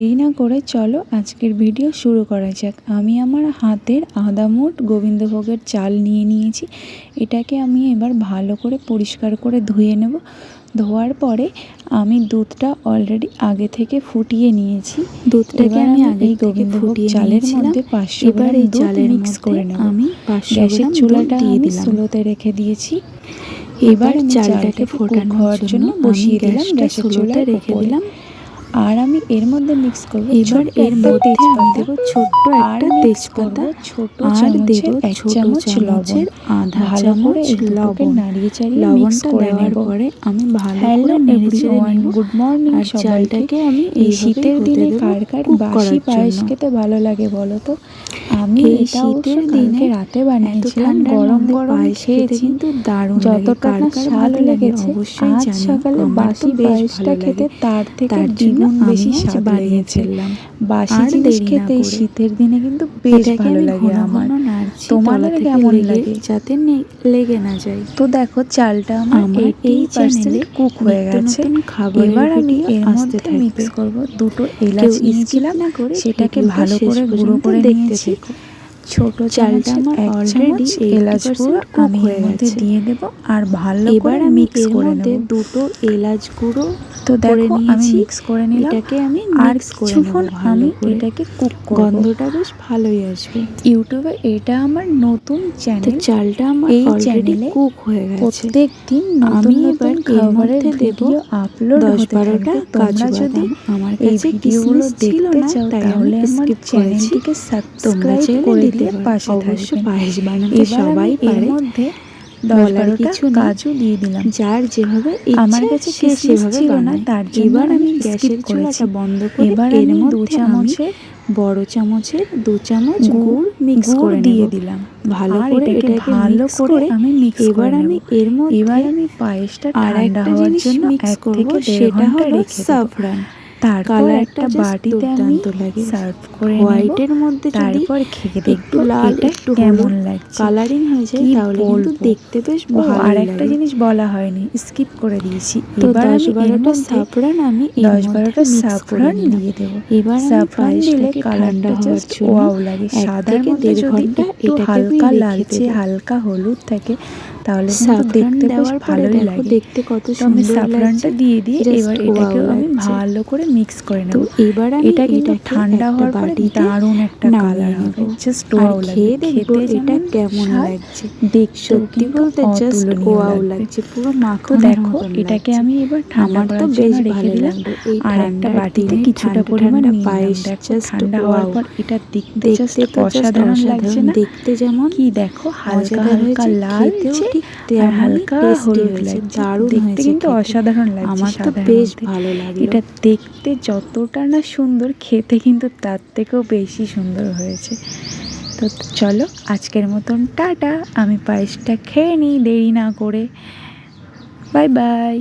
এই না করে চলো আজকের ভিডিও শুরু করা যাক। আমি আমার হাতের আদামোট গোবিন্দভোগের চাল নিয়ে নিয়েছি। এটাকে আমি এবার ভালো করে পরিষ্কার করে ধুয়ে নেব। ধোয়ার পরে আমি দুধটা অলরেডি আগে থেকে ফুটিয়ে নিয়েছি। দুধটাকে আমি আগে গোবিন্দভোগ চালের। মধ্যে পাঁচশো এবার এই চালের মিক্স করে নেব। আমি গ্যাসের চুলাটা দিয়ে আমি স্লোতে রেখে দিয়েছি। এবার চালটাকে ফোটানোর জন্য বসিয়ে দিলাম গ্যাসের চুলায় রেখে দিলাম। আর আমি এর মধ্যে মিক্স করব এবার এর মধ্যে আমি দেবো ছোট্ট আর একটা তেজপাতা। ছোট আর দেব এক ছোট চামচ লবণ। আধা চামচ লবণ। নাড়িয়ে চাড়িয়ে মিক্স করে নেব। পরে আমি ভালো করে নেড়ে গুড মর্নিং আর চালটাকে আমি এই শীতের দিনে কার কার বাসি পায়েস খেতে ভালো লাগে বলো তো? আমি এই শীতের দিনে রাতে বানিয়েছিলাম। গরম গরম খেয়েছি কিন্তু দারুণ যতটা কার স্বাদ ভালো লাগে লেগেছে অবশ্যই সকালে বাসি পায়েসটা খেতে তার থেকে তার দ্বিগুণ বেশি স্বাদ বাসি জিনিস খেতে শীতের দিনে কিন্তু বেশ ভালো লাগে আমার। তোমাদের কেমন লাগে? যাতে লেগে না যায়। তো দেখো চালটা আমার এই পার্সেন্ট কুক হয়ে গেছে। এবার আমি এর মধ্যে মিক্স। করব দুটো এলাচ নিয়েছিলাম না করে সেটাকে ভালো করে গুঁড়ো করে দেখতে ছোট চালটা আমার অলরেডি এলাচ 80% গুঁড়ো আমি হয়ে এর মধ্যে গেছে। দিয়ে দেব। আর ভালো এবার করে মিক্স করে নেব। দুটো এলাচ গুঁড়ো তো দেখো আমি মিক্স করে নিলাম। এটাকে আমি আর মিক্স করে নেব কিছুক্ষণ আমি এটাকে কুক করব। গন্ধটা বেশ ভালোই আসবে। ইউটিউবে এটা আমার নতুন চ্যানেল চালটা আমার এই চ্যানেলে কুক হয়ে গেছে। প্রত্যেক দিন নতুন আমি নতুন এবার খাবারের ভিডিও আপলোড দশ হতে বারোটা কাজু তোমরা যদি আমার এই ভিডিওগুলো দেখতে চাও তাহলে আমি আমার চ্যানেলটিকে সাবস্ক্রাইব করে দিতে দিয়ে পাশে অবশ্য থাকবে। পায়েস বানাতে সবাই পারে। মধ্যে দশ বারোটা কিছু। কাজু দিয়ে দিলাম। যার যেভাবে আমার কাছে সে সেভাবে ছিল না, তার এবার আমি গ্যাসের। চুলাটা বন্ধ করে এবার এর দু চামচের বড় চামচের দু চামচ গুড় মিক্স করে দিয়ে দিলাম। ভালো করে এটাকে ভালো করে আমি মিক্স এবার আমি এর মধ্যে এবার আমি পায়েসটা ঠান্ডা হওয়ার জন্য মিক্স এক করব সেটা হলো সাফরান। কালারটা একটা বাটিতে আমি লাগে। সার্ভ করে হোয়াইটের মধ্যে তারপর খেয়ে একটু লাল একটু কেমন লাগছে। কালারিং হয়ে যায় তাহলে কিন্তু দেখতে বেশ ভালো আর একটা জিনিস বলা হয়নি স্কিপ করে দিয়েছি। এবার দশ বারোটা সাফরান আমি দশ বারোটা সাফরান দিয়ে দেবো। এবার সাফরান দিলে কালারটা জাস্ট ওয়াও লাগে। সাদার থেকে মধ্যে যদি একটু হালকা লালচে হালকা হলুদ থাকে। তাহলে কিন্তু দেখতে বেশ ভালোই লাগে। দেখতে কত আমি সুন্দর সাফরানটা দিয়ে দিয়ে এবার এটাকেও আমি ভালো করে মিক্স করে নেব। এবার এটা কিন্তু ঠান্ডা হওয়ার পরে দারুণ একটা কালার হবে। জাস্ট ওয়াও খেয়ে খেতে এটা কেমন লাগছে। দেখতেও সত্যি বলতে জাস্ট ওয়াও লাগছে। পুরো মাখো দেখো এটাকে আমি এবার ঠান্ডা তো বেশ রেখে দিলাম। আর একটা বাটিতে কিছুটা পরিমাণ পায়েস ঠান্ডা হওয়ার পর এটা দেখতে জাস্ট অসাধারণ লাগছে না? দেখতে যেমন কি দেখো হালকা হালকা লাল আর হালকা হলুদ লাগছে। দারুণ দেখতে কিন্তু অসাধারণ লাগছে আমার তো বেশ ভালো লাগে। এটা দেখতে যতটা না সুন্দর খেতে কিন্তু তার থেকেও বেশি সুন্দর হয়েছে। তো চলো আজকের মতন টাটা। আমি পায়েসটা খেয়ে নিই দেরি না করে। Bye bye.